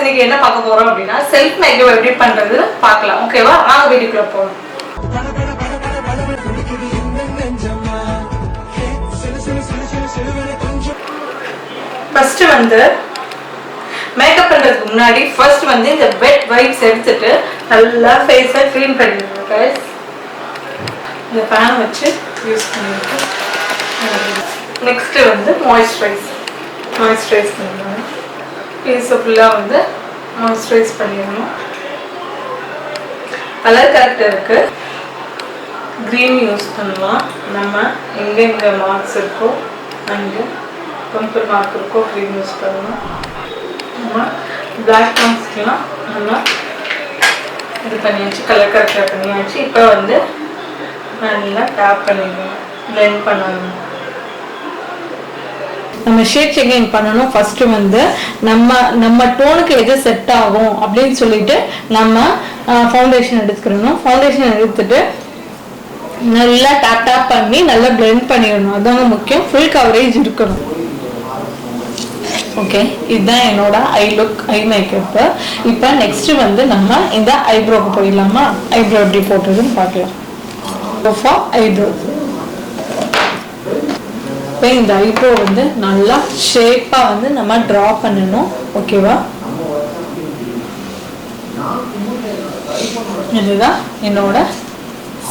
இன்னைக்கு என்ன பார்க்க போறோம் அப்படின்னா செல்ஃப் மேக்கப் எப்படி பண்றது பார்க்கலாம். ஓகேவா வாங்க வீடியோக்குள்ள போகலாம். ஃபர்ஸ்ட் வந்து மேக்கப் பண்றதுக்கு முன்னாடி ஃபர்ஸ்ட் வந்து இந்த வெட் வைப்ஸ் எடுத்துட்டு நல்லா ஃபேஸை க்ளீன் பண்ணிடுங்க கைஸ் இந்த ஃபேன் வச்சு யூஸ் பண்ணிட்டு நெக்ஸ்ட் வந்து மாய்ஸ்சரைஸ் மாய்ஸ்சரைஸ் பண்ணணும் ஃபேஸை ஃபுல்லாக வந்து மாய்ஸ்சரைஸ் பண்ணிடணும். கலர் கரெக்டாக இருக்குது க்ரீன் யூஸ் பண்ணலாம். நம்ம எங்கெங்கே மார்க்ஸ் இருக்கோ அங்கே பிம்பிள் மார்க் இருக்கோ க்ரீன் யூஸ் பண்ணலாம். நம்ம பிளாக் மார்க்ஸ்க்கெலாம் நம்ம இது பண்ணியாச்சு கலர் கரெக்டாக பண்ணியாச்சு. இப்போ வந்து நல்லா டேப் பண்ணிடணும். பிளெண்ட் பண்ணணும். நம்ம ஷேட் செக்கிங் பண்ணணும். ஃபர்ஸ்ட் வந்து நம்ம நம்ம டோனுக்கு எது செட் ஆகும் அப்படின்னு சொல்லிட்டு நம்ம ஃபவுண்டேஷன் எடுத்துக்கணும். ஃபவுண்டேஷன் எடுத்துட்டு நல்லா டேப் டேப் பண்ணி நல்லா பிளெண்ட் பண்ணிடணும். அதாங்க முக்கியம். ஃபுல் கவரேஜ் இருக்கணும். ஓகே இதுதான் என்னோட ஐ லுக் ஐ மேக்கப்பு இப்போ நெக்ஸ்ட் வந்து நம்ம இந்த ஐப்ரோக்கு போயிடலாமா? ஐப்ரோ எப்படி போட்டதுன்னு பார்க்கலாம். ஃபார் ஐப்ரோ இப்போ இந்த ஐப்ரோ வந்து நல்லா ஷேப்பாக வந்து நம்ம ட்ரா பண்ணணும். ஓகேவா இதுதான் என்னோட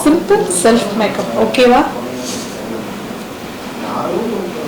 சிம்பிள் செல்ஃப் மேக்கப் ஓகேவா